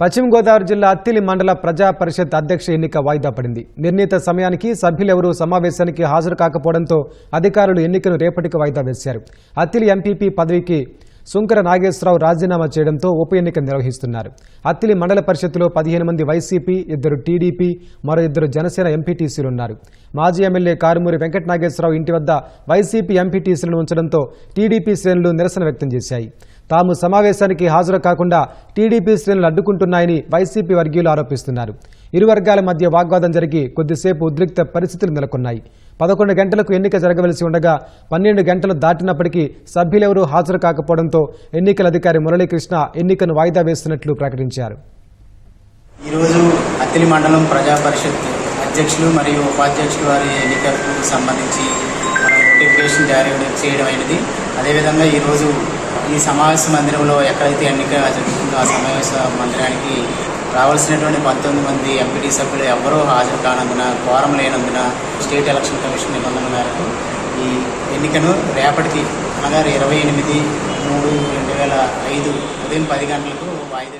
పశ్చిమ గోదావరి జిల్లా అత్తిలి మండల ప్రజా పరిషత్ అధ్యక్ష ఎన్నిక వాయిదా పడింది. నిర్ణీత సమయానికి సభ్యులెవరూ సమావేశానికి హాజరు కాకపోవడంతో అధికారులు ఎన్నికను రేపటికి వాయిదా వేశారు. అత్తిలి ఎంపీపీ పదవికి సుంకర నాగేశ్వరరావు రాజీనామా చేయడంతో ఉప ఎన్నిక నిర్వహిస్తున్నారు. అత్తిలి మండల పరిషత్తులో పదిహేను మంది వైసీపీ ఇద్దరు టీడీపీ మరో ఇద్దరు జనసేన ఎంపీటీసీలు ఉన్నారు. మాజీ ఎమ్మెల్యే కారుమూరి వెంకట నాగేశ్వరరావు ఇంటి వద్ద వైసీపీ ఎంపీటీసీలను ఉంచడంతో టీడీపీ శ్రేణులు నిరసన వ్యక్తం చేశాయి. తాము సమావేశానికి హాజరు కాకుండా టీడీపీ శ్రేణులు అడ్డుకుంటున్నాయని వైసీపీ వర్గీయులు ఆరోపిస్తున్నారు. ఇరు వర్గాల మధ్య వాగ్వాదం జరిగి కొద్దిసేపు ఉద్రిక్త పరిస్థితులు నెలకొన్నాయి. పదకొండు గంటలకు ఎన్నిక జరగవలసి ఉండగా పన్నెండు గంటలు దాటినప్పటికీ సభ్యులెవరూ హాజరు కాకపోవడంతో ఎన్నికల అధికారి మురళీకృష్ణ ఎన్నికను వాయిదా వేస్తున్నట్లు ప్రకటించారు. ఈరోజు అత్తిలి మండలం ప్రజా పరిషత్ అధ్యక్షులు మరియు ఉపాధ్యక్షులు వారి ఎన్నికలకు సంబంధించి నోటిఫికేషన్ జారీ చేయడం అయినది. అదేవిధంగా ఈరోజు ఈ సమావేశ మందిరంలో ఎక్కడైతే ఎన్నిక జరుగుతుందో ఆ సమావేశ మందిరానికి రావాల్సినటువంటి పంతొమ్మిది మంది ఎంపీటీ సభ్యులు ఎవరూ హాజరు కానందున కోరం లేనందున స్టేట్ ఎలక్షన్ కమిషన్ నిబంధనల మేరకు ఈ ఎన్నికను రేపటికి అనగా ఇరవై ఎనిమిది మూడు రెండు వేల ఐదు ఉదయం పది గంటలకు వాయిదా